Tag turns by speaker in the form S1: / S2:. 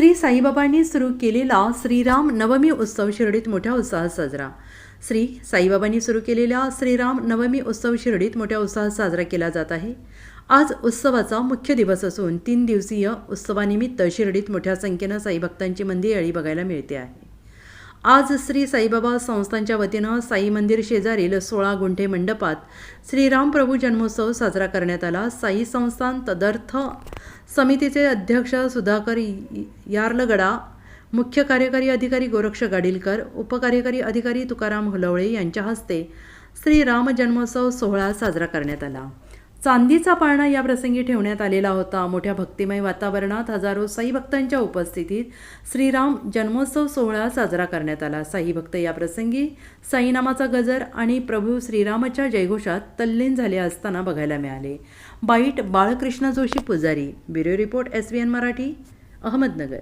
S1: श्री साईबाबांनी सुरू केलेला श्रीराम नवमी उत्सव शिर्डीत मोठ्या उत्साहात साजरा. श्री साईबाबांनी सुरू केलेला श्रीराम नवमी उत्सव शिर्डीत मोठ्या उत्साहात साजरा केला जात आहे. आज उत्सवाचा मुख्य दिवस असून तीन दिवसीय उत्सवानिमित्त शिर्डीत मोठ्या संख्येनं साईभक्तांची मंदिरयाळी बघायला मिळते आहे. आज श्री साईबाबा संस्थांच्या वतीनं साई मंदिर शेजारील सोळा गुंठे मंडपात श्रीराम प्रभू जन्मोत्सव साजरा करण्यात आला. साई संस्थान तदर्थ समितीचे अध्यक्ष सुधाकर यार्लगडा मुख्य कार्यकारी अधिकारी गोरक्ष गाडीलकर उपकार्यकारी अधिकारी तुकाराम हुलवळे यांच्या हस्ते श्रीराम जन्मोत्सव सोहळा साजरा करण्यात आला. चांदीचा पाळणा या प्रसंगी ठेवण्यात आलेला होता. मोठ्या भक्तिमय वातावरणात हजारो साई भक्तांच्या उपस्थितीत श्रीराम जन्मोत्सव सोहळा साजरा करण्यात आला. साई भक्त या प्रसंगी साईनामाचा गजर आणि प्रभू श्रीरामाच्या जयघोषात तल्लीन झाले असताना बघायला मिळाले. बाईट बाळकृष्ण जोशी पुजारी. Bureau report S Marathi Ahmednagar.